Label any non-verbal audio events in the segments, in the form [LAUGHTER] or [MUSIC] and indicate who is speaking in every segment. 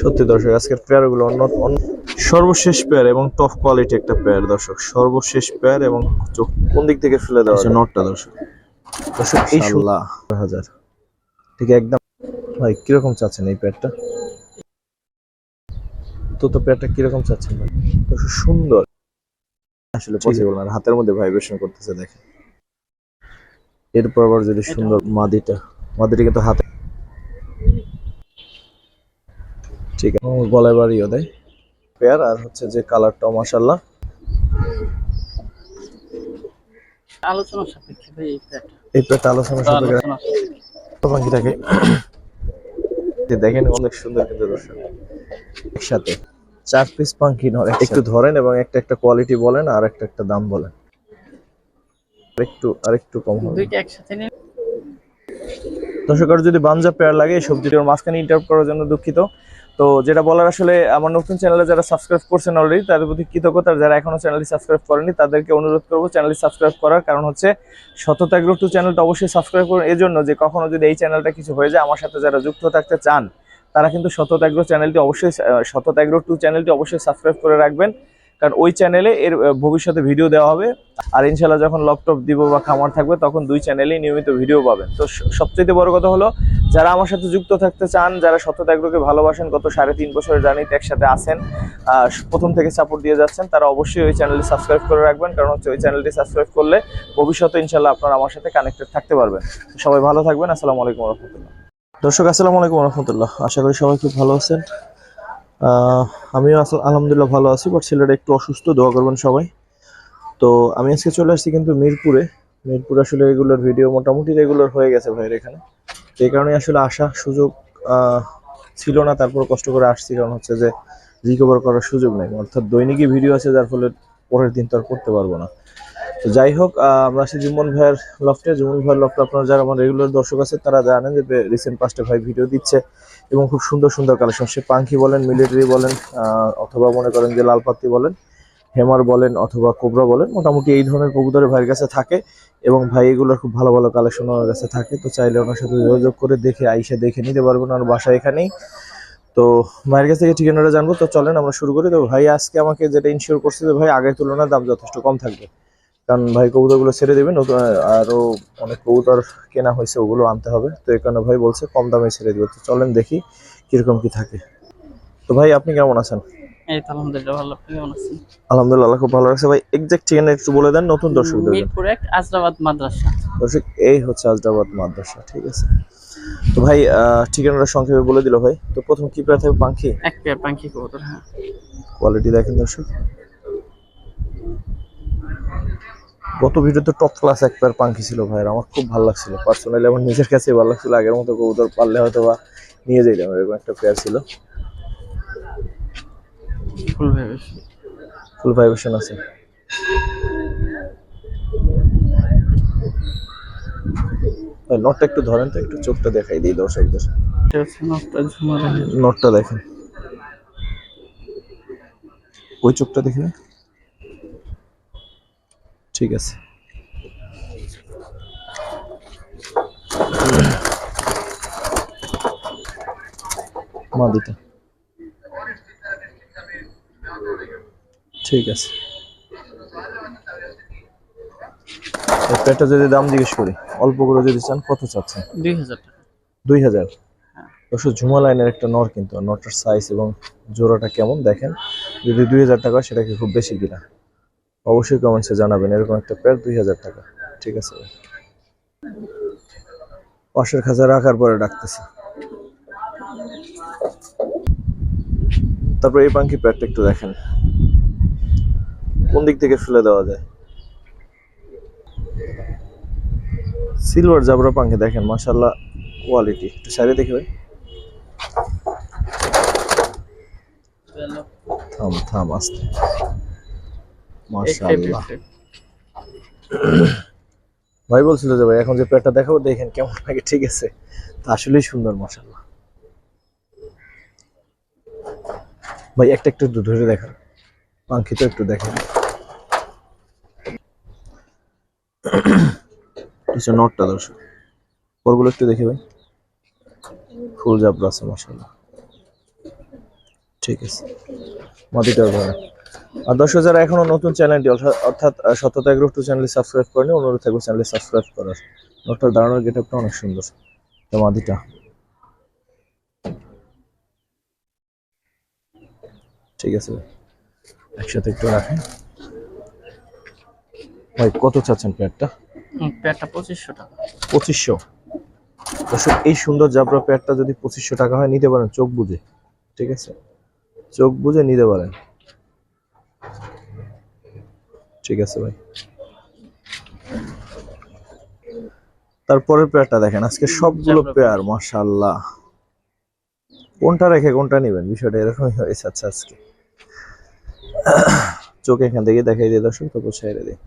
Speaker 1: সত্যি দর্শক আজকের পেয়ারগুলো অন্য সর্বশেষ পেয়ার এবং টপ কোয়ালিটি একটা পেয়ার দর্শক। সর্বশেষ পেয়ার এবং চোখ কোন দিক থেকে ফেলে দেওয়া নটটা দর্শক। দর্শক এই ষোলো হাজার। ঠিক একদম ভাই কীরকম চাচ্ছেন এই পেয়ারটা তো তো পেয়ারটা কীরকম চাচ্ছেন ভাই? দর্শক সুন্দর। আসলে পসিবল না হাতের মধ্যে ভাইব্রেশন করতেছে দেখেন। এরপর আবার যদি সুন্দর মাদিটা মাদিটা কিন্তু হাতে ঠিক আছে ও, গলায় বাড়িও দেয়। পেয়ার আর হচ্ছে যে কালারটাও মাসাল্লাহ
Speaker 2: আলোচনা সাপেক্ষে ভাই এই
Speaker 1: পেয়ারটা। আলোচনা সাপেক্ষে পাখিটাকে দেখেন অনেক সুন্দর কিন্তু দর্শক। একসাথে। চার পিস পাখি ধরে একটু ধরেন এবং একটা একটা কোয়ালিটি বলেন আর একটা একটা দাম বলেন। আরেকটু আরেকটু কম হবে।
Speaker 2: দুইটা একসাথে নিয়ে
Speaker 1: দর্শক যদি বাঞ্জা পেয়ার লাগে সবজিটির মাঝখানে ইন্টারাপ্ট করার জন্য দুঃখিত। তো যেটা বলার আসলে আমার নতুন চ্যানেলে যারা সাবস্ক্রাইব করছেন অলরেডি তাদের প্রতি কৃতজ্ঞতা। যারা এখনও চ্যানেলটি সাবস্ক্রাইব করেনি তাদেরকে অনুরোধ করব চ্যানেলটি সাবস্ক্রাইব করার কারণ হচ্ছে সততা গ্রুপ টু চ্যানেলটা অবশ্যই সাবস্ক্রাইব করুন। এই জন্য যে কখনো যদি এই চ্যানেলটা কিছু হয়ে যায় আমার সাথে যারা যুক্ত থাকতে চান তারা কিন্তু সতত এগ্রো চ্যানেলটি অবশ্যই এগ্রো টু চ্যানেলটি অবশ্যই সাবস্ক্রাইব করে রাখবেন। কারণ ওই চ্যানেলে এর ভবিষ্যতে ভিডিও দেওয়া হবে। আর ইনশাল্লাহ যখন ল্যাপটপ দিব বা খামার থাকবে, তখন দুই চ্যানেলেই নিয়মিত ভিডিও পাবেন। তো সবচেয়ে বড় কথা হলো, যারা আমার সাথে যুক্ত থাকতে চান, যারা সতত এগ্রোকে ভালোবাসেন, গত সাড়ে তিন বছরের জার্নিতে একসাথে আসেন প্রথম থেকে সাপোর্ট দিয়ে যাচ্ছেন, তারা অবশ্যই ওই চ্যানেলটি সাবস্ক্রাইব করে রাখবেন। কারণ হচ্ছে ওই চ্যানেলটি সাবস্ক্রাইব করলে ভবিষ্যতে ইনশাল্লাহ আপনারা আমার সাথে কানেক্টেড থাকতে পারবেন। সবাই ভালো থাকবেন। আসসালামু আলাইকুম রহমতুল্লাহ। দর্শক, আসসালামু আলাইকুম রহমতুল্লাহ। আশা করি সবাই খুব ভালো আছেন। আমিও আসল- আলহামদুলিল্লাহ ভালো আছি বাট ছেলেটা একটু অসুস্থ, দোয়া করবেন সবাই। তো আমি আজকে চলে আসছি কিন্তু মিরপুরে। মিরপুর আসলে রেগুলার ভিডিও মোটামুটি রেগুলার হয়ে গেছে ভাইয়ের এখানে। তো এই কারণে আসলে আসা সুযোগ ছিল না, তারপর কষ্ট করে আসছি, কারণ হচ্ছে যে রিকভার করার সুযোগ নেই। অর্থাৎ দৈনিকই ভিডিও আছে, যার ফলে পরের দিন তো আর করতে পারব না। তো যাই হোক আমরা আছি জুমন ভাইয়ের লফটে জুমন ভাইয়ের লফটে আপনারা যারা আমার রেগুলার দর্শক আছে তারা জানেন যে রিসেন্ট পাঁচটা ভাই ভিডিও দিচ্ছে। এবং খুব সুন্দর সুন্দর কালেকশন সে পাঙ্খি বলেন মিলিটারি বলেন অথবা মনে করেন যে লালপাত্তি বলেন হেমার বলেন, অথবা কোবরা বলেন, মোটামুটি এই ধরনের কবুতরের ভাইয়ের কাছে থাকে এবং ভাই এগুলোর খুব ভালো ভালো কালেকশন ওনার কাছে থাকে। তো চাইলে ওনার সাথে যোগাযোগ করে দেখে, আইসে দেখে নিতে পারবেন ওনার বাসা এখানেই। তো ভাইয়ের কাছ থেকে ঠিকানাটা জানব। তো চলেন আমরা শুরু করি। তো ভাই আজকে আমাকে যেটা ইনশিওর করছে যে ভাই আগের তুলনায় দাম যথেষ্ট কম থাকবে। কারণ ভাই কবুতরগুলো ছেড়ে দেবেন নতুন আরও অনেক কবুতর কেনা হয়েছে ওগুলো আনতে হবে। তো এই কারণে ভাই বলছে কম দামে ছেড়ে দিবে। তো চলেন দেখি কীরকম কি থাকে। তো ভাই আপনি কেমন আছেন?
Speaker 2: এই তো আলহামদুলিল্লাহ ভালো। আপনি কেমন আছেন?
Speaker 1: আলহামদুলিল্লাহ খুব ভালো ভাই এক্সাক্ট ঠিকানা একটু বলে দেন নতুন দর্শকদের জন্য।
Speaker 2: মিরপুর এক আজরাবাদ মাদ্রাসা।
Speaker 1: দর্শক এই হচ্ছে মাদ্রাসা ঠিক আছে। তো ভাই ঠিকানাটা সংক্ষেপে বলে দিল ভাই। তো প্রথম কি পেয়ার থাকবে? পাখি
Speaker 2: এক পেয়ার পাখি কবুতর হ্যাঁ।
Speaker 1: কোয়ালিটি দেখেন দর্শক। গত ভিডিওতে টপ ক্লাস এক পেয়ার পাখি ছিল ভাইয়ের আমার খুব ভালো লাগছিল। পার্সোনালি আমার নিজের কাছে ভালো লাগছিল আগের মতো কবুতর পারলে হয়তো বা নিয়ে যাইতাম এরকম একটা পেয়ার ছিল।
Speaker 2: ফুল
Speaker 1: ভাইব্রেশন আছে। নটটা একটু ধরেন তো একটু চোখটা দেখাই দিই দর্শকদের। নটটা দেখেন। ওই চোখটা দেখে ঠিক আছে। মাদিটা ঠিক আছে। পেটটা যদি দাম জিজ্ঞেস করি অল্প করে যদি চান কত চাচ্ছেন?
Speaker 2: দুই হাজার
Speaker 1: দুই হাজার? অবশ্য ঝুমা লাইনের একটা নর কিন্তু নটটার সাইজ এবং জোড়াটা কেমন দেখেন? যদি দুই হাজার টাকা সেটাকে খুব বেশি কিনা? অবশ্যই কমেন্টসে জানাবেন। এরকম একটা পেয়ার দুই হাজার টাকা। ঠিক আছে। পাশের খাঁচা রাখার পরে ডাকতেছে। তারপর এই পাঙ্কি পেয়ারটা একটু দেখেন। কোন দিক থেকে ফেলে দেওয়া যায়? সিলভার জাবরা পাঙ্কি দেখেন মাশাল্লাহ কোয়ালিটি একটু সাইডে দেখি ভাই। থাম থাম, আস্তে। মাশাআল্লাহ। ভাই বলছিল যে ভাই এখন যে পেটটা দেখাবো দেখেন কেমন লাগে। ঠিক আছে। তা আসলেই সুন্দর মাশাআল্লাহ। ভাই একটা একটু ধরে দেখান। পাঙ্খি তো একটু দেখেন। কিছু নটটা দর্শক পরগুলো একটু দেখি ভাই। ফুল জাবরা আছে মাসাল্লাহ ঠিক আছে। মাদিটাও ভালো আর দর্শক যারা এখনও নতুন চ্যানেলটি অর্থাৎ- অর্থাৎ সততা গ্রুপ টু চ্যানেলটি সাবস্ক্রাইব করেনি অনুরোধ থাকবে চ্যানেলটি সাবস্ক্রাইব করার। নটার দাঁড়ানোর গেট আপটা অনেক সুন্দর। মাদিটা। ঠিক আছে। একসাথে একটু রাখেন। ভাই কত চাচ্ছেন প্যাডটা?
Speaker 2: হুম, পেয়ারটা পঁচিশশো টাকা।
Speaker 1: পঁচিশশো। দর্শক এই সুন্দর জাবরা প্যাডটা যদি পঁচিশশো টাকা হয় নিতে পারেন চোখ বুঝে ঠিক আছে? চোখ বুঝে নিতে পারেন। ঠিক আছে ভাই। তারপরের পেয়ারটা দেখেন আজকে সবগুলো পেয়ার মাশাল্লাহ কোনটা রেখে কোনটা নেবেন? বিষয়টা এরকমই হয়েছে আচ্ছা আজকে। চোখ এখান থেকে দেখাই দিয়ে দর্শক তারপর ছেড়ে দিই।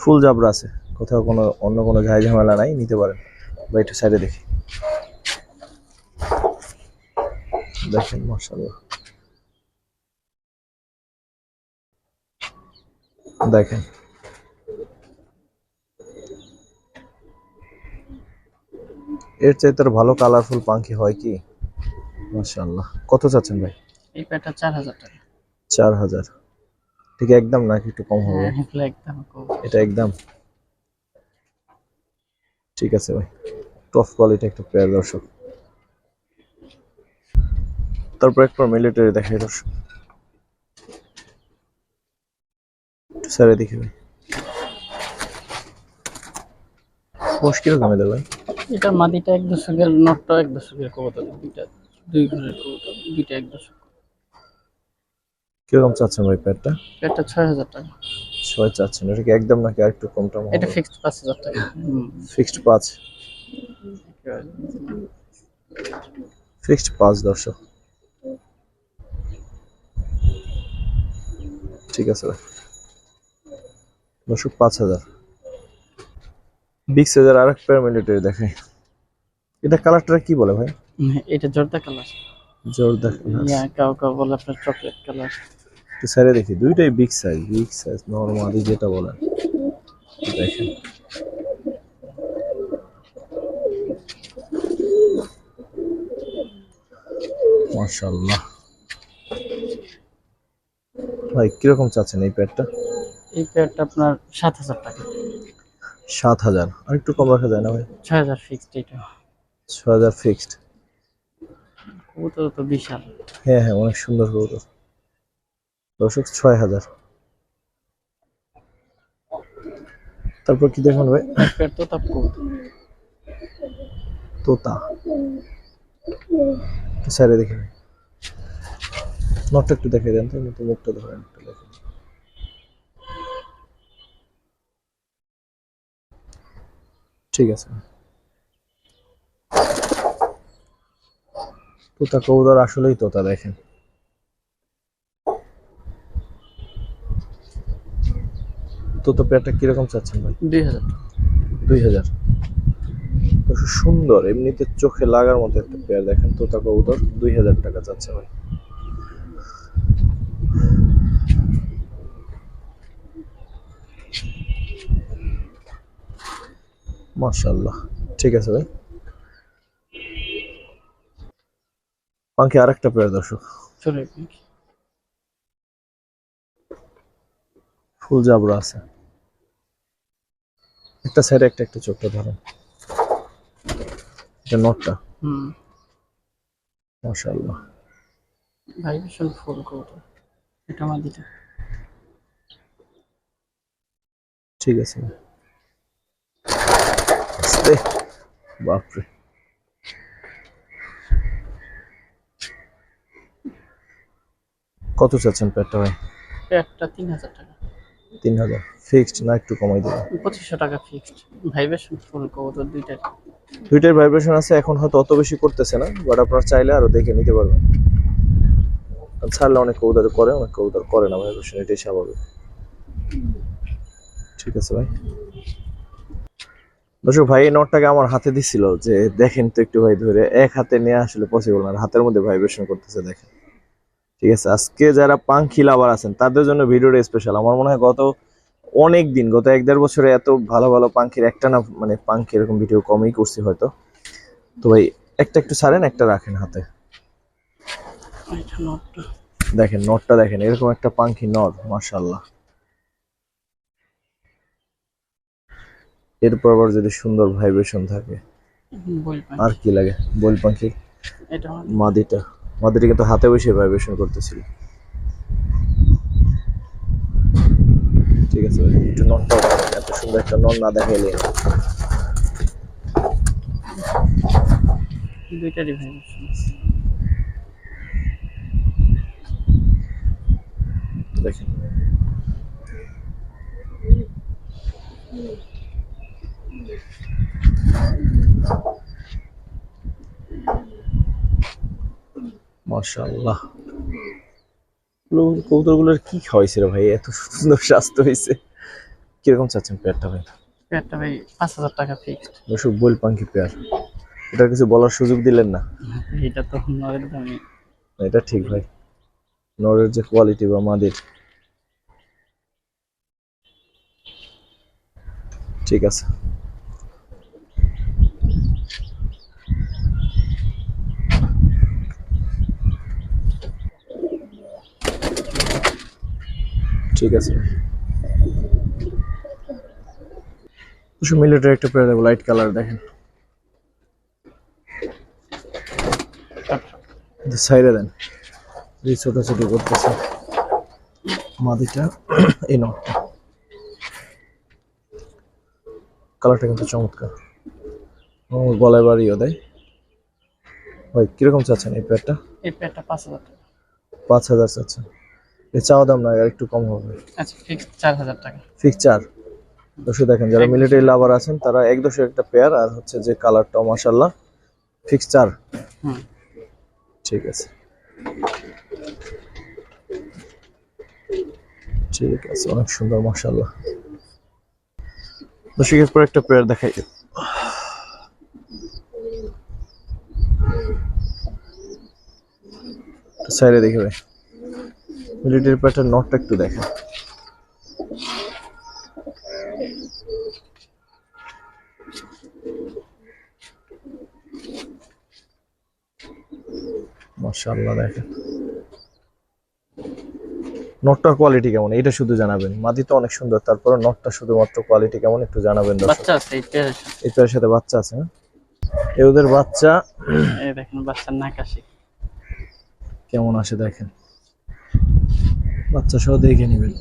Speaker 1: ফুল জাবরা আছে। কোথাও কোনো অন্য কোনো ঝাই ঝামেলা নাই নিতে পারেন। বা একটু সাইডে দেখি। দেখেন মাশাল্লাহ দেখেন। এর চাইতে আর ভালো কালারফুল পাখি হয় কি? মাশাল্লাহ কত চাচ্ছেন ভাই?
Speaker 2: এই পেয়ারটা চার হাজার টাকা।
Speaker 1: চার হাজার। ঠিক একদম নাকি একটু কম হবে?
Speaker 2: হ্যাঁ একদম কম।
Speaker 1: এটা একদম? ঠিক আছে ভাই। টপ কোয়ালিটি একটা পেয়ার দর্শক। তারপর একবার মিলিটারি দেখাই দর্শক একটু স্যারে দেখি ভাই বস কীরকম এদের ভাই?
Speaker 2: এটা মাদিটা এক দশকের নটটা এক দশকের কবুতর দুইটা দুই ঘরের কবুতর দুইটা এক দশক।
Speaker 1: কীরকম চাচ্ছেন ভাই পেয়ারটা
Speaker 2: পেয়ারটা ছয় হাজার টাকা।
Speaker 1: ছয় চাচ্ছেন এটা কি একদম নাকি আর একটু কম টম
Speaker 2: এটা ফিক্সড পাঁচ হাজার টাকা।
Speaker 1: ফিক্সড পাঁচ। ফিক্সড পাঁচ দর্শক। ঠিক আছে ভাই। দর্শক পাঁচ হাজার। বিগ সাইজের আর এক পেয়ার মিলিটারি দেখে এটা কালারটা কি বলে ভাই?
Speaker 2: এটা জর্দা কালার
Speaker 1: জোর দেখ
Speaker 2: ইয়া কাউ কাউ বলে আপনার চকলেট কালার
Speaker 1: একটু সাইডে দেখি। দুইটাই big size big size normally যেটা বলেন। দেখেন। মাশাআল্লাহ। ভাই কীরকম চাচ্ছেন এই প্যাডটা
Speaker 2: এই পেয়ারটা আপনার সাত হাজার টাকা।
Speaker 1: সাত হাজার। আর একটু কম রাখা যায় না ভাই?
Speaker 2: ছয় হাজার ফিক্সড এটা।
Speaker 1: ছ হাজার ফিক্সড
Speaker 2: কবুতর তো বিশাল।
Speaker 1: হ্যাঁ হ্যাঁ অনেক সুন্দর কবুতর। দর্শক ছয় হাজার। তারপর কি দেখুন ভাই? তোতা। একটু সাইডে দেখে নটটা একটু দেখে দেন তো মুখটা ধরেন একটু দেখে দিই। ঠিক আছে। তোতা কবুতর আসলেই তোতা দেখেন। তোতা পেয়ারটা কীরকম চাচ্ছেন ভাই?
Speaker 2: দুই হাজার
Speaker 1: দুই হাজার। তো সুন্দর এমনিতে চোখে লাগার মতো একটা পেয়ার দেখেন তোতা কবুতর দুই হাজার টাকা চাচ্ছে ভাই। মাশাল্লাহ ঠিক আছে ভাই। পাখি আর একটা পেয়ার দর্শক ফুল জাবরা আছে। একটা সাইডে একটা একটা চোখটা ধরেন। এটা নটটা
Speaker 2: হুম।
Speaker 1: মাশাল্লাহ
Speaker 2: ভাই ভীষণ ফুল কবুতর এটা মাদিটা
Speaker 1: ঠিক আছে। আস্তে বাপরে। কত চাচ্ছেন পেটটা ভাই?
Speaker 2: পেয়ারটা তিন হাজার টাকা।
Speaker 1: তিন হাজার। ফিক্সড না একটু কমাই দেবেন?
Speaker 2: পঁচিশশো টাকা ফিক্সড ভাইবেশন ফুল কবুতর দুইটা
Speaker 1: দুইটার ভাইব্রেশন আছে এখন হয়তো অত বেশি করতেছে না বাট আপনারা চাইলে আরও দেখে নিতে পারবেন। ছাড়লে অনেক কবুতর করে অনেক কবুতর করে না ভাইব্রেশন এটাই স্বাভাবিক। ঠিক আছে ভাই। দর্শক ভাই এই নোটটাকে আমার হাতে দিছিল যে দেখেন তো একটু ভাই ধরে এক হাতে নিয়ে আসলে পসিবল না হাতের মধ্যে ভাইব্রেশন করতেছে দেখেন। ঠিক আছে আজকে যারা পাঙ্খি লাভার আছেন তাদের জন্য ভিডিওটা স্পেশাল আমার মনে হয় গত অনেক দিন গত এক দেড় বছরে এত ভালো ভালো পাঙ্খির একটা না মানে পাঙ্খি এরকম ভিডিও কমই করছি হয়তো। তো ভাই একটা একটু ছাড়েন একটা রাখেন হাতে।
Speaker 2: নটটা।
Speaker 1: দেখেন নটটা দেখেন এরকম একটা পাঙ্খি নর মাশাল্লাহ এরপর আবার যদি সুন্দর ভাইব্রেশন থাকে। আর কি লাগে? বল পাখি
Speaker 2: এটা
Speaker 1: মাদিটা। মাদিটা কিন্তু হাতে বসে ভাইব্রেশন করতেছিল। ঠিক আছে একটু দেখান। এত সুন্দর একটা নন না দেখাইলে
Speaker 2: দুইটারই ভাইব্রেশন
Speaker 1: দেখেন। কবুতরগুলোর কি ভাই? এত সুন্দর স্বাস্থ্য হয়েছে কীরকম চাচ্ছেন পেয়ারটা ভাই?
Speaker 2: পেয়ারটা ভাই পাঁচ হাজার টাকা ফিক্সড
Speaker 1: দর্শক বল পাঙ্কি পেয়ার। এটার কিছু বলার সুযোগ দিলেন না?
Speaker 2: এটা তো নরের দামে
Speaker 1: এটা ঠিক ভাই। নরের যে কোয়ালিটি বা মাদের। ঠিক আছে। ঠিক আছে। মিলিটারি একটা পেয়ে দেবো লাইট কালার দেখেন। সাইডে দেন। এই ছোটাছুটি করতেছে। মাদিটা এই নটটা কালারটা কিন্তু চমৎকার। ও গলায় বাড়িও দেয়। ভাই কীরকম চাচ্ছেন এই প্যাডটা
Speaker 2: এই পেয়ারটা পাঁচ হাজার
Speaker 1: পাঁচ হাজার চাচ্ছেন। চাওয়া দাম না একটু কম হবে।
Speaker 2: আচ্ছা ফিক্সড চার হাজার টাকা।
Speaker 1: ফিক্স চার। দর্শক দেখেন যারা মিলিটারি লাভার আছেন তারা এক দশের একটা পেয়ার আর হচ্ছে যে কালারটাও মাসাল্লাহ ফিক্স চার। ঠিক আছে। ঠিক আছে অনেক সুন্দর মাশাআল্লাহ। দর্শকের পর একটা পেয়ার দেখাই। সাইডে দেখে ভাই। মিলিটারি পেয়ারটার নটটা একটু দেখেন। মাশাআল্লাহ দেখেন। নটটার কোয়ালিটি কেমন? এটা শুধু জানাবেন। মাদি তো অনেক সুন্দর তারপরে নটটা শুধুমাত্র কোয়ালিটি কেমন একটু জানাবেন
Speaker 2: বাচ্চা আছে এই পেয়ারের সাথে।
Speaker 1: বাচ্চা আছে হ্যাঁ ওদের বাচ্চা
Speaker 2: এই দেখেন বাচ্চার নাকাশি
Speaker 1: কেমন আসে দেখেন। বাচ্চা সহ দেখে নেবেন।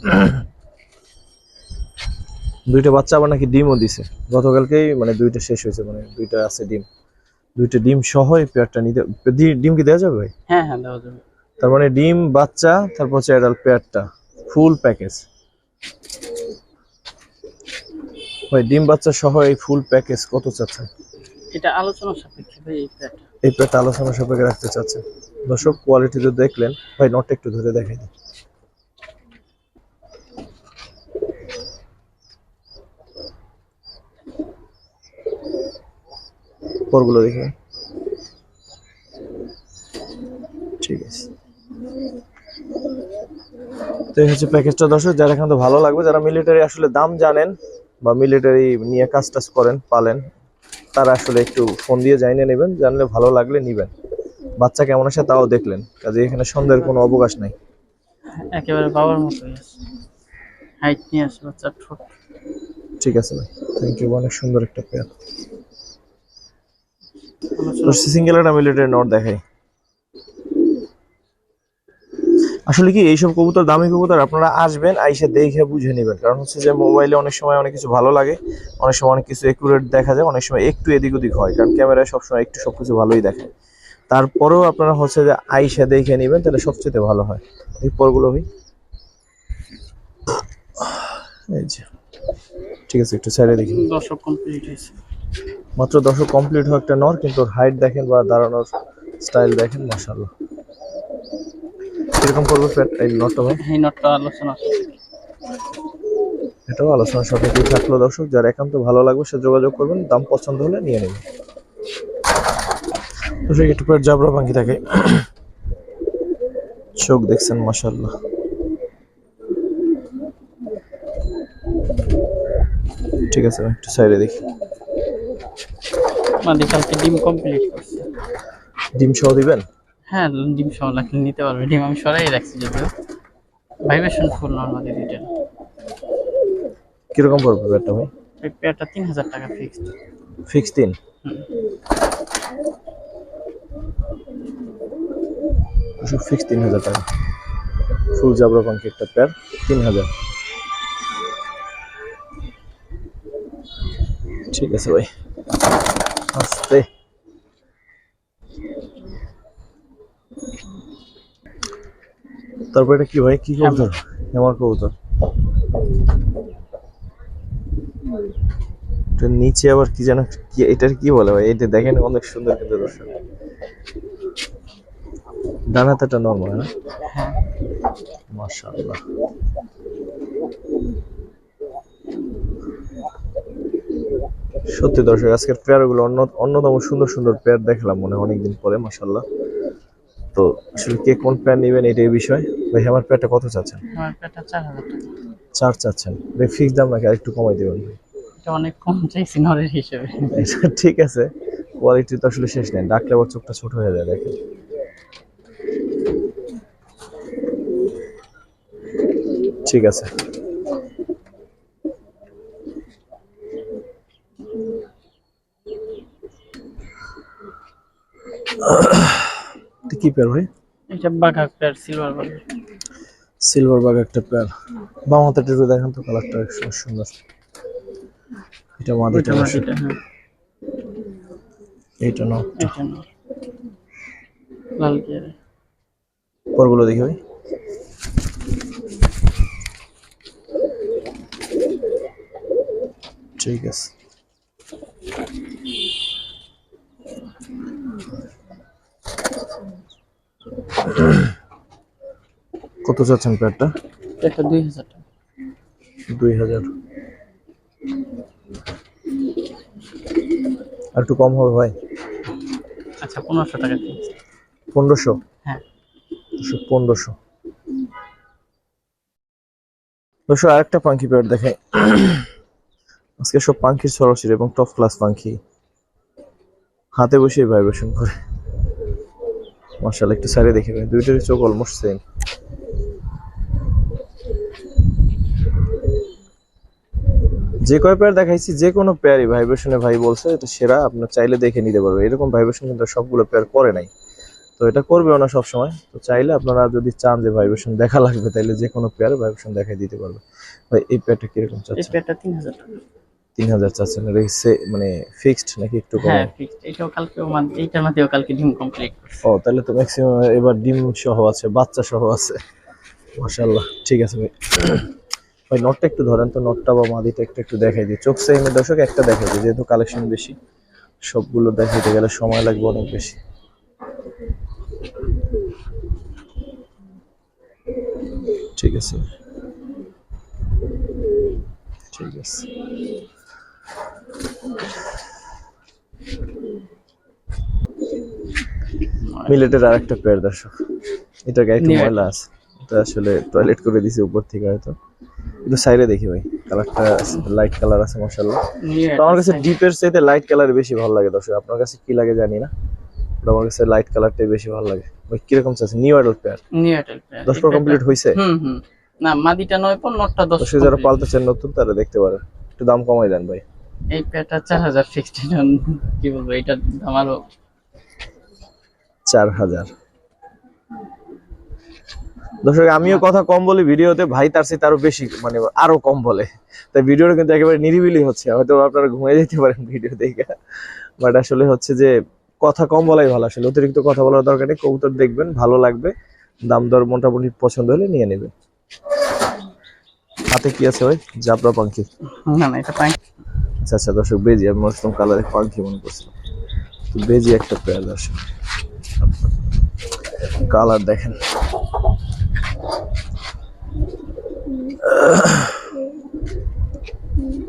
Speaker 1: দুইটা বাচ্চা আবার নাকি ডিমও দিছে। গতকালকেই মানে দুইটা শেষ হয়েছে মানে দুইটা আছে ডিম। দুইটা ডিম সহ এই পেয়ারটা নিতে ডিম কি দেওয়া যাবে ভাই?
Speaker 2: হ্যাঁ হ্যাঁ দেওয়া যাবে।
Speaker 1: তার মানে ডিম বাচ্চা তারপর হচ্ছে অ্যাডাল্ট পেয়ারটা। Full package. ভাই ডিম বাচ্চা সহ এই ফুল প্যাকেজ কত চাচ্ছেন?
Speaker 2: এটা আলোচনা সাপেক্ষে ভাই এই পেয়ারটা।
Speaker 1: এই পেয়ারটা আলোচনা সাপেক্ষে রাখতে চাচ্ছেন। দর্শক কোয়ালিটি তো দেখলেন। ভাই নটটা একটু ধরে দেখাই দিন পরগুলো দেখে। ঠিক আছে। তো এই হচ্ছে প্যাকেজটা দর্শক যারা এখানে ভালো লাগবে যারা মিলিটারি আসলে দাম জানেন বা মিলিটারি নিয়ে কাজ টাজ করেন পালেন তারা আসলে একটু ফোন দিয়ে জানিয়ে নেবেন জানলে ভালো লাগলে নিবেন। বাচ্চা কেমন আসে তাও দেখলেন কাজে এখানে সন্দেহের কোনো অবকাশ নাই।
Speaker 2: একেবারে বাবার আছে। হাইট নিয়ে আসে বাচ্চার ঠোঁট।
Speaker 1: ঠিক আছে ভাই থ্যাংক ইউ অনেক সুন্দর একটা পেয়ার সিঙ্গেল মিলিটারি নট দেখাই। আসলে কি, এইসব কবুতর, দামি কবুতর আপনারা আসবেন, আইসে দেখে বুঝে নেবেন। কারণ হচ্ছে যে মোবাইলে অনেক সময় অনেক কিছু ভালো লাগে, অনেক সময় অনেক কিছু একুরেট দেখা যায়, অনেক সময় একটু এদিক ওদিক হয়, কারণ ক্যামেরায় সবসময় একটু সবকিছু ভালোই দেখে। তারপরেও আপনারা হচ্ছে যে আইসা দেখে নেবেন, তাহলে সবচেয়ে ভালো হয়। এই পরগুলো যে, ঠিক আছে, একটু সাইডে দেখি।
Speaker 2: দর্শক কমপ্লিট হয়েছে।
Speaker 1: মাত্র দশক কমপ্লিট হওয়া একটা নর কিন্তু হাইট দেখেন বা দাঁড়ানোর স্টাইল দেখেন মাশাআল্লাহ। কীরকম করবে ফ্যাট এই নটটা ভাই?
Speaker 2: এই নটটা আলোচনা।
Speaker 1: এটাও আলোচনা সাপেক্ষে থাকল দর্শক যার একান্ত ভালো লাগবে সে যোগাযোগ করবেন দাম পছন্দ হলে নিয়ে নেবেন। দর্শক একটু পর জাবরা থাকে। চোখ দেখছেন মাশাআল্লাহ। ঠিক আছে একটু সাইডে দেখি।
Speaker 2: মাদি কালকে ডিম কমপ্লিট করছে।
Speaker 1: ডিম সহ দিবেন?
Speaker 2: হ্যাঁ ডিম সহ লাগলে নিতে পারবে। ডিম আমি সরাই রাখছি যদিও। ভাইব্রেশন ফুল নর্মালি রিটেল
Speaker 1: কীরকম পড়বে পেয়ারটা ভাই?
Speaker 2: এই পেয়ারটা তিন হাজার টাকা ফিক্সড
Speaker 1: ফিক্স তিন ফিক্স তিন হাজার টাকা। ফুল জাবরা একটা পেয়ার তিন হাজার। ঠিক আছে ভাই। আস্তে। তারপর এটা কি ভাই? কি কবুতর? আমার কবুতর। নিচে আবার কি যেন কি এটার কি বলে ভাই? এটা দেখেন অনেক সুন্দর কিন্তু দর্শক। ডান হাতেটা নর্মাল না?
Speaker 2: হ্যাঁ।
Speaker 1: মাশাআল্লাহ। সত্যি দর্শক আজকের পেয়ারগুলো অন্য অন্যতম সুন্দর সুন্দর পেয়ার দেখলাম মনে হয় অনেকদিন পরে মাশাআল্লাহ। তো আসলে কে কোন পেয়ার নেবেন এটাই বিষয়। ভাই আমার পেয়ারটা কত চাচ্ছেন?
Speaker 2: আমার পেয়ারটা চার
Speaker 1: চাচ্ছেন। ভাই ফিক্স দাম নাকি আরেকটু কমাই দেবেন?
Speaker 2: এটা অনেক কম চাইছি নরের হিসেবে।
Speaker 1: এটা [LAUGHS] ঠিক আছে কোয়ালিটি তো আসলে শেষ নেই ডাকলে আবার চোখটা ছোট হয়ে যায় দেখেন। ঠিক আছে। কি পেয়ার ভাই?
Speaker 2: এটা বাঘা পেয়ার সিলভার বাঘা।
Speaker 1: সিলভার বাগ একটা পেয়ার বাম হাতে একটু দেখেন তো কালারটা সুন্দর এটা মাদিটা
Speaker 2: এটা মাটিটা হ্যাঁ। এটা নর লাল পেয়ারে
Speaker 1: পরগুলো দেখি ভাই। ঠিক আছে। চাচ্ছেন প্যাডটা
Speaker 2: এটা দুই হাজার টাকা।
Speaker 1: দুই হাজার। আর একটু কম হবে ভাই?
Speaker 2: আচ্ছা পনেরোশো টাকা
Speaker 1: পনেরোশো?
Speaker 2: হ্যাঁ।
Speaker 1: পনেরোশো। দুশো আরেকটা পাঙ্কি পেয়ার দেখাই। আজকে সব পাঙ্কির সরাসরি এবং টপ ক্লাস পাঙ্কি হাতে বসেই ভাইব্রেশন করে। মার্শাল একটু সাইডে দেখে দুইটারই চোখ অলমোস্ট সেম যে কয় পেয়ার দেখাইছি যে কোনো পেয়ারই ভাইব্রেশনে ভাই বলছে এটা সেরা আপনার চাইলে দেখে নিতে পারবে। এরকম ভাইব্রেশন কিন্তু সবগুলো পেয়ার করে নাই। তো এটা করবেও না সবসময়। তো চাইলে আপনারা যদি চান যে ভাইব্রেশন দেখা লাগবে তাইলে যে কোনো পেয়ার ভাইব্রেশন দেখাই দিতে পারবে। ভাই এই পেয়ারটা কীরকম
Speaker 2: এই পেয়ারটা তিন হাজার
Speaker 1: তিন হাজার চাচ্ছেন। কি মানে ফিক্সড নাকি একটু কম?
Speaker 2: হ্যাঁ ফিক্সড এটাও কালকে এইটার মধ্যেও কালকে ডিম কমপ্লিট
Speaker 1: ও তাহলে তো ম্যাক্সিমাম এবার ডিম সহ আছে বাচ্চা সহ আছে। মাশাল্লাহ ঠিক আছে ভাই। ভাই নটটা একটু ধরেন তো নটটা বা মাদিটা একটু একটু দেখাই দিই। চোখ সেমে দর্শক একটা দেখাই দিই যেহেতু কালেকশন বেশি সবগুলো দেখাইতে গেলে সময় লাগবে অনেক বেশি। ঠিক আছে। ঠিক আছে। মিলেটের আরেকটা পেয়ার দর্শক। এটা গায়ে একটু ময়লা আছে। এটা আসলে টয়লেট করে দিছে উপর থেকে হয়তো। একটু সাইডে দেখি ভাই। কালারটা লাইট কালার আছে মাশাআল্লাহ। তো আমার কাছে ডিপের চাইতে লাইট কালার বেশি ভালো লাগে দর্শক। আপনার কাছে কি লাগে জানি না আমার কাছে লাইট কালারটাই বেশি ভালো লাগে। ওই কীরকম চাচ্ছে নিউ অ্যাডাল্ট পেয়ার
Speaker 2: নিউ এয়ারটেল পেয়ার
Speaker 1: পর কমপ্লিট
Speaker 2: হুম হুম। না মাদিটা নয় পর নটটা দশ
Speaker 1: দর্শক যারা
Speaker 2: complete।
Speaker 1: পালতেছেন নতুন তারা দেখতে পারেন। একটু দাম কমাই দেন ভাই।
Speaker 2: এই পেয়ারটা চার হাজার ফিক্সড কি বলব এটার দাম আরও
Speaker 1: চার হাজার। দর্শক আমিও কথা কম বলি ভিডিওতে ভাই তার চেয়ে তারও বেশি মানে আরও কম বলে। তাই ভিডিওটা কিন্তু একেবারে নিরিবিলি হচ্ছে হয়তো আপনারা ঘুমিয়ে যেতে পারেন ভিডিও দেখে। বাট আসলে হচ্ছে যে কথা কম বলাই ভালো আসলে অতিরিক্ত কথা বলার দরকার নেই কবুতর দেখবেন ভালো লাগবে দাম দর মোটামুটি পছন্দ হলে নিয়ে নেবেন হাতে কি আছে ভাই? জাবরা পাঙ্কি
Speaker 2: না না এটা পাই
Speaker 1: আচ্ছা আচ্ছা দর্শক বেজি আমি মস্তম কালারে পাঙ্কি মনে করছিলাম তো বেজি একটা পেয়ার দর্শক। কালার দেখেন।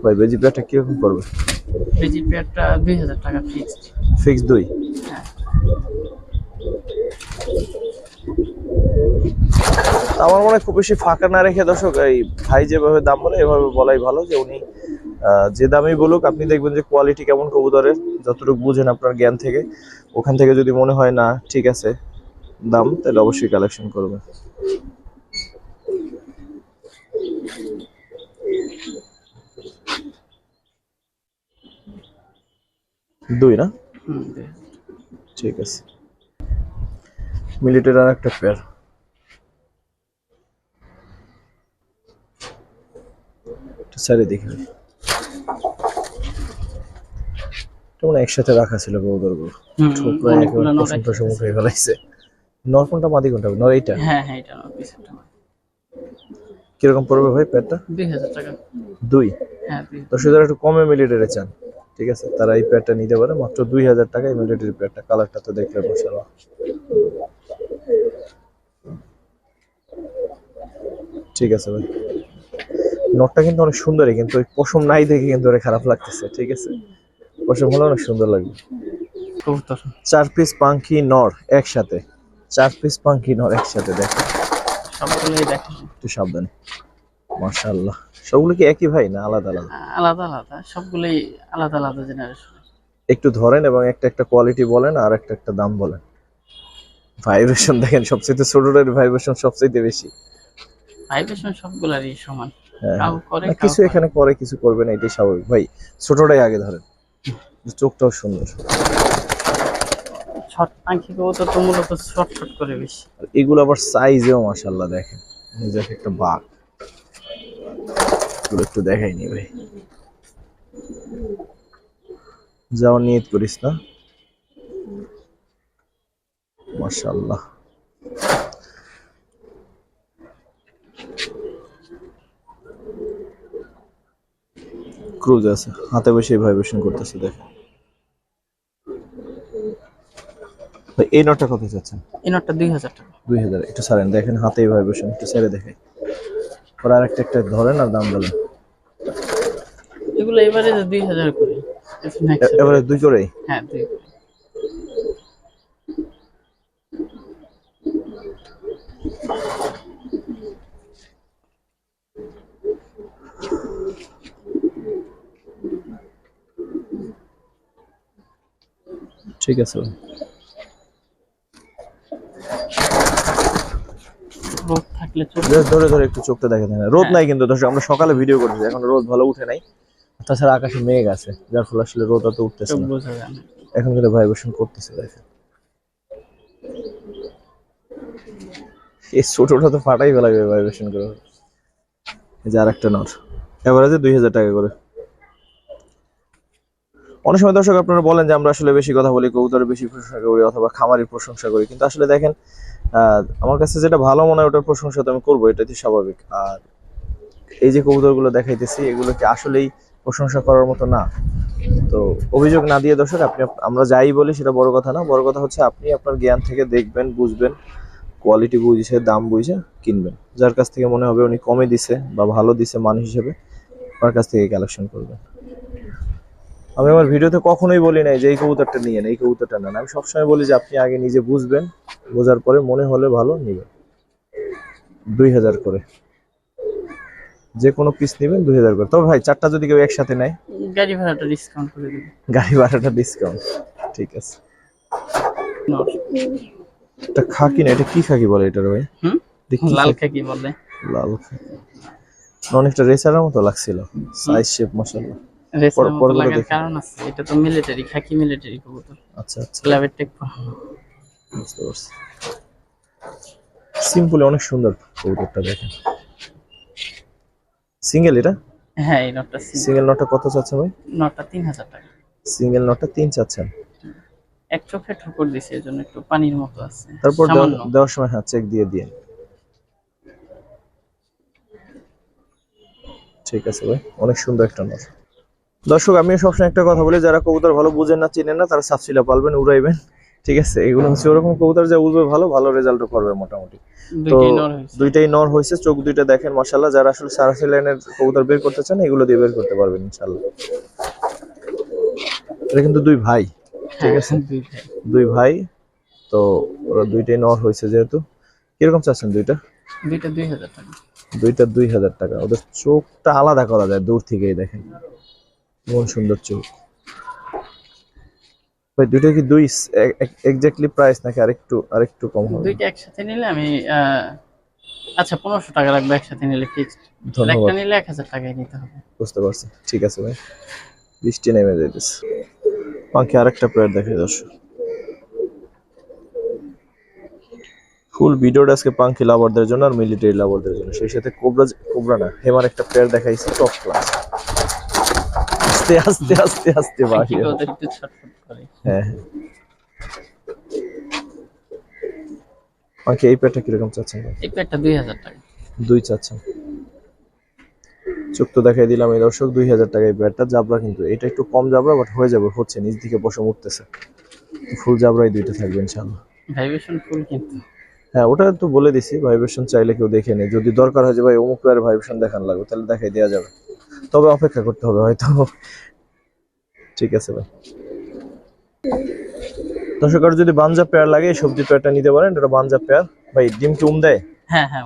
Speaker 1: ভাই বেজি পেয়ারটা কীরকম পড়বে?
Speaker 2: বেজি পেয়ারটা দুই হাজার টাকা ফিক্সড
Speaker 1: ফিক্স দুই?
Speaker 2: হ্যাঁ।
Speaker 1: আমার মনে হয় খুব বেশি ফাঁকা না রেখে দর্শক এই ভাই যেভাবে দাম বলে এভাবে বলাই ভালো যে উনি যে দামেই বলুক আপনি দেখবেন যে কোয়ালিটি কেমন কবুতরের যতটুকু বুঝেন আপনার জ্ঞান থেকে। ওখান থেকে যদি মনে হয় না ঠিক আছে দাম তাহলে অবশ্যই কালেকশন করবেন। দুই না? ঠিক আছে। মিলিটারি আর একটা পেয়ার স্যারে দেখি কেমন একসাথে রাখা ছিল গৌদরগুলো
Speaker 2: হুম,
Speaker 1: ঠোকরা একেবারে হয়ে ফেলাইছে। নর কোনটা? মাদি কোনটা? নর এইটা?
Speaker 2: হ্যাঁ হ্যাঁ এটা নর পিছনটা নর।
Speaker 1: কীরকম পড়বে ভাই প্যাডটা
Speaker 2: দুই হাজার টাকা।
Speaker 1: দুই।
Speaker 2: হ্যাঁ
Speaker 1: হাজার একটু কমে মিলিটারি চান। ঠিক আছে? তারা এই প্যাডটা নিতে পারে। মাত্র দুই হাজার টাকায় মিলিটারি প্যাডটা কালারটা তো দেখলে মশালা ঠিক আছে ভাই। নটটা কিন্তু অনেক সুন্দরই কিন্তু ওই পশম নাই দেখে কিন্তু ওরে খারাপ লাগতেছে ঠিক আছে? পশম হলে অনেক সুন্দর লাগবে। চার পিস পাঙ্কি নর একসাথে। চার পিস পাঙ্কি নর একসাথে দেখো। একটু সাবধানে। মাশাআল্লাহ। সবগুলো কি একই ভাই না আলাদা আলাদা?
Speaker 2: আলাদা আলাদা। সবগুলোই আলাদা আলাদা জেনারেশন
Speaker 1: একটু ধরেন এবং একটা একটা কোয়ালিটি বলেন আর একটা একটা দাম বলেন। ভাইব্রেশন দেখেন সবচেয়ে ছোটটার ভাইব্রেশন সবচেয়ে বেশি।
Speaker 2: ভাইব্রেশন সবগুলারই সমান।
Speaker 1: হ্যাঁ। কিছু এখানে করে কিছু করবে না এটাই স্বাভাবিক। ভাই ছোটটাই আগে ধরেন। চোখটাও সুন্দর।
Speaker 2: শর্ট পাখি কবুতর তো মূলত শর্ট শর্ট করে বেশি।
Speaker 1: এগুলো আবার সাইজেও মাশাল্লাহ দেখেন। নিজেকে একটা বাঘ। এগুলো একটু দেখাইনি ভাই যাও নিয়ত করিস না। মাশাল্লাহ ক্রুজ আছে হাতে বসে ভাইব্রেশন করতেছে দেখেন ভাই এই নটটা কত চাচ্ছেন?
Speaker 2: এই নটটা দুই হাজার টাকা।
Speaker 1: দুই হাজার একটু ছাড়েন দেখেন হাতেই ভাইব্রেশন একটু ছেড়ে দেখে ওরা আর একটা একটা ধরেন আর দাম বলেন।
Speaker 2: এগুলো এবারে দুই হাজার করে।
Speaker 1: এবারে দুই করেই?
Speaker 2: হ্যাঁ দুই
Speaker 1: ঠিক আছে।
Speaker 2: রোদ থাকলে চোখ
Speaker 1: ধরে- ধরে একটু চোখটা দেখে দেন রোদ নাই কিন্তু দর্শক আমরা সকালে ভিডিও করতেছি এখন রোদ ভালো উঠে নাই। তাছাড়া আকাশে মেঘ আছে যার ফলে আসলে রোদ অত উঠতেছে না। এখন কিন্তু ভাইব্রেশন করতেছে দেখেন। এই ছোটটা তো ফাটাই ফেলাবে ভাইব্রেশন করে। এই যে আরেকটা নট এভারেজে দুই হাজার টাকা করে। অনেক সময় দর্শক আপনারা বলেন যে আমরা আসলে বেশি কথা বলি, কবুতরের বেশি প্রশংসা করি অথবা খামারের প্রশংসা করি। কিন্তু আসলে দেখেন আমার কাছে যেটা ভালো মনে হয় ওটার প্রশংসা তো আমি করব, এটাই স্বাভাবিক। আর এই যে কবুতরগুলো দেখাইতেছি, এগুলো কি আসলেই প্রশংসা করার মতো না? তো অভিযোগ না দিয়ে দর্শক, আপনি আমরা যাই বলি সেটা বড় কথা না। বড় কথা হচ্ছে আপনি আপনার জ্ঞান থেকে দেখবেন, বুঝবেন কোয়ালিটি বুঝে, দাম বুঝে কিনবেন। যার কাছ থেকে মনে হবে উনি কমে দিছে বা ভালো দিছে মান হিসেবে আপনার কাছ থেকে কালেকশন করবেন। আমি আমার ভিডিওতে কখনোই বলি নাই যে এই কবুতরটা নিয়ে এই কবুতরটা নেন। আমি সবসময় বলি যে আপনি আগে নিজে বুঝবেন বোঝার পরে মনে হলে ভালো নিবেন। দুই হাজার করে। যে কোনো পিস নেবেন দুই হাজার করে। তবে ভাই চারটা যদি কেউ একসাথে নেয়?
Speaker 2: গাড়ি ভাড়াটা ডিসকাউন্ট করে দিবি
Speaker 1: গাড়ি ভাড়াটা ডিসকাউন্ট ঠিক আছে। এটা খাকি না? এটা কি খাকি বলে এটার ভাই?
Speaker 2: লাল
Speaker 1: খাকি?
Speaker 2: বলে।
Speaker 1: লাল খাকি। অনেকটা রেসারের মতো লাগছিল। সাইজ শেপ মশাল্লা
Speaker 2: রেসের
Speaker 1: পর-
Speaker 2: মতো
Speaker 1: পরগুলো
Speaker 2: লাগার
Speaker 1: দেখি।
Speaker 2: কারণ আছে এটা তো মিলিটারি খাকি মিলিটারি কবুতর।
Speaker 1: আচ্ছা আচ্ছা।
Speaker 2: ক্লাবের টেক
Speaker 1: বুঝতে পারছি। সিম্পলি অনেক সুন্দর কবুতরটা দেখেন। সিঙ্গেল এটা?
Speaker 2: হ্যাঁ এই নটটা
Speaker 1: সিঙ্গেল নটটা কত চাচ্ছেন ভাই?
Speaker 2: নটটা তিন হাজার টাকা।
Speaker 1: সিঙ্গেল নটটা তিন চাচ্ছেন।
Speaker 2: এক চোখে ঠোকর দিছে একটু পানির মতো আছে।
Speaker 1: তারপর দেওয়ার সময় হ্যাঁ চেক দিয়ে দিয়ে ঠিক আছে ভাই অনেক সুন্দর একটা নট দর্শক আমি সবসময় একটা কথা বলি যারা কবুতর ভালো বুঝেন না চিনেন না তারা সাবসিলা পালবেন উড়াইবেন ঠিক আছে? এগুলো হচ্ছে ওরকম কবুতর যা উড়বে ভালো ভালো রেজাল্টও করবে মোটামুটি। তো
Speaker 2: দুইটাই নর হয়েছে।
Speaker 1: চোখ দুইটা দেখেন মাশাল্লাহ যারা আসলে সারাসি লাইনের কবুতর বের করতে চান এগুলো দিয়ে বের করতে পারবেন ইনশাল্লাহ এটা কিন্তু দুই ভাই ঠিক আছে?
Speaker 2: হ্যাঁ,
Speaker 1: দুই ভাই তো ওরা দুইটাই নর হয়েছে যেহেতু। কীরকম চাচ্ছেন দুইটা?
Speaker 2: দুইটা দুই হাজার টাকা।
Speaker 1: দুইটা দুই হাজার টাকা ওদের চোখটা আলাদা করা যায় দূর থেকেই দেখেন। এমন সুন্দর চোখ ভাই দুইটা কি দুই এক্স্যাক্টলি প্রাইস নাকি আরেকটু আরেকটু কম হবে?
Speaker 2: দুইটা একসাথে নিলে আমি আচ্ছা পনেরোশো টাকা লাগবে একসাথে নিলে ফিক্সড
Speaker 1: ধন্যবাদ।
Speaker 2: একটা নিলে এক হাজার টাকায় নিতে হবে।
Speaker 1: বুঝতে পারছি। ঠিক আছে ভাই। বৃষ্টি নেমে যাইতেছে। পাখি আরেকটা পেয়ার দেখে দর্শক ফুল ভিডিওটা আজকে পাঙ্কি লাভারদের জন্য আর মিলিটারি লাভারদের জন্য। সেই সাথে কোবরা কোবরা না হেমার একটা পেয়ার দেখাইছি টপ ক্লাস আস্তে আস্তে আস্তে আস্তে বাড়ি হ্যাঁ হ্যাঁ। পাখি এই পেয়ারটা কীরকম চাচ্ছেন
Speaker 2: এই দুই হাজার টাকা।
Speaker 1: দুই চাচ্ছেন। চোখ তো দেখাই দিলাম এই দর্শক দুই হাজার টাকায় ব্যাটটা জাবরা কিন্তু এটা একটু কম জাবরা বাট হয়ে যাবে হচ্ছে নিচ দিকে বসে উঠতেছে। ফুল জাবরাই দুইটা থাকবে ইনশাল্লাহ
Speaker 2: ভাইব্রেশন ফুল কিন্তু।
Speaker 1: হ্যাঁ ওটা তো বলে দিছি ভাইব্রেশন চাইলে কেউ দেখে নেই যদি দরকার হয় যে ভাই অমুক ভাইব্রেশন দেখান লাগবে তাহলে দেখাই দেওয়া যাবে। তবে অপেক্ষা করতে হবে হয়তো। ঠিক আছে ভাই। দর্শক আর যদি বাঞ্জা পেয়ার লাগে সবজি পেয়ারটা নিতে পারেন এটা বাঞ্জা পেয়ার ভাই ডিম কি উম দেয়?
Speaker 2: হ্যাঁ হ্যাঁ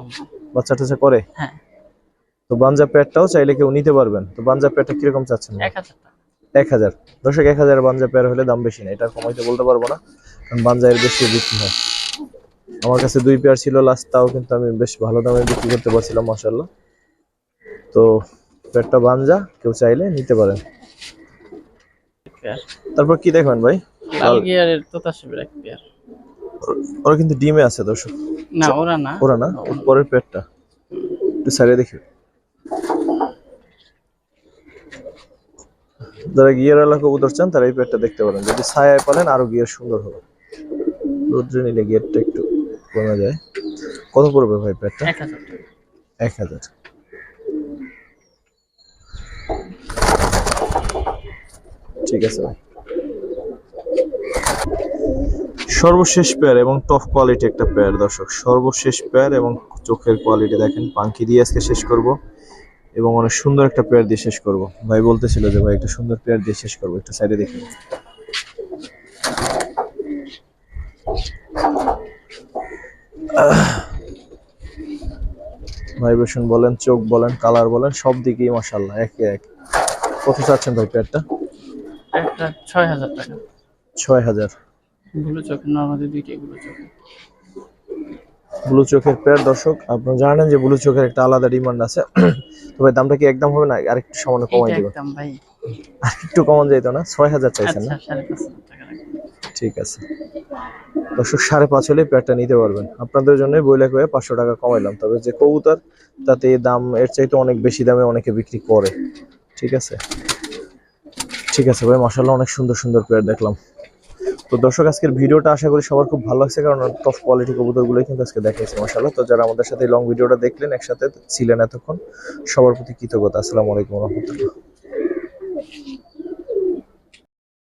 Speaker 1: বাচ্চা টাচ্চা করে?
Speaker 2: হ্যাঁ।
Speaker 1: তো বাঞ্জা পেয়ারটাও চাইলে কেউ নিতে পারবেন। তো বাঞ্জা পেয়ারটা কীরকম চাচ্ছেন
Speaker 2: এক হাজার
Speaker 1: এক হাজার। দর্শক এক হাজার বাঞ্জা পেয়ার হলে দাম বেশি না। এটা কমাইতে বলতে পারব না কারণ বাঞ্জা এর বেশি বিক্রি হয়। আমার কাছে দুই পেয়ার ছিল লাস্ট তাও কিন্তু আমি বেশ ভালো দামে বিক্রি করতে পারছিলাম মাসাল্লাহ তো পেয়ারটা বাঞ্জা কেউ চাইলে নিতে পারেন তারপর কি দেখবেন ভাই?
Speaker 2: লাল গিয়ারের তোতা শিবের এক পেয়ার।
Speaker 1: ওরা কিন্তু ডিমে আছে দর্শক।
Speaker 2: না ওরা না।
Speaker 1: ওরা না? ওর পরের পেয়ারটা একটু সাইডে দেখি। যারা গিয়ার এলাকা কবুতর চান তারা এই পেয়ারটা দেখতে পারেন। যদি ছায়ায় পালেন আরও গিয়ার সুন্দর হবে। রোদ্রে নিলে গিয়ারটা একটু কমে যায়। কত পড়বে ভাই পেয়ারটা
Speaker 2: এক হাজার
Speaker 1: এক হাজার। ঠিক আছে। সর্বশেষ পেয়ার এবং টপ কোয়ালিটি একটা পেয়ার দর্শক। সর্বশেষ পেয়ার এবং চোখের কোয়ালিটি দেখেন, পাঙ্কি দিয়ে আজকে শেষ করব এবং অনেক সুন্দর একটা পেয়ার দিয়ে শেষ করব। ভাই বলতেছিল যে, ভাই, একটা সুন্দর পেয়ার দিয়ে শেষ করব, একটু সাইডে দেখি। ভাইব্রেশন বলেন, চোখ বলেন কালার বলেন, সব দিকেই মাসাল্লাহ একে এক। কত চাচ্ছেন ভাই পেয়ারটা
Speaker 2: একটা ছয় হাজার টাকা।
Speaker 1: ছয় হাজার।
Speaker 2: গুলো চোখের নর্মালি দুইটাই গুলো চোখে
Speaker 1: ব্লু চোখের পেয়ার দর্শক আপনারা জানেন যে ব্লু চোখের একটা আলাদা ডিমান্ড আছে। তো ভাই দামটা কি একদম হবে না? আরেকটু সামান্য কমাই দিব
Speaker 2: একদম ভাই।
Speaker 1: আর একটু কমান যাইতো না? ছয় হাজার চাইছেন না?
Speaker 2: আচ্ছা
Speaker 1: ঠিক আছে। দর্শক সাড়ে পাঁচ হলে পেয়ারটা নিতে পারবেন। আপনাদের জন্যই বইলে হয়ে পাঁচশো টাকা কমাইলাম। তবে যে কবুতর তাতে দাম এর চাইতে অনেক বেশি দামে অনেকে বিক্রি করে। ঠিক আছে? ঠিক আছে ভাই মাসাল্লাহ অনেক সুন্দর সুন্দর প্লেয়ার দেখলাম। তো দর্শক, আজকের ভিডিওটা আশা করি সবার খুব ভালো লাগছে, কারণ টফ কোয়ালিটি কবুতরগুলোই কিন্তু আজকে দেখাইছে মাসাল্লাহ তো যারা আমাদের সাথে লং ভিডিওটা দেখলেন একসাথে ছিলেন এতক্ষণ, সবার প্রতি কৃতজ্ঞতা। আসসালামু আলাইকুম রহমতুল্লাহ।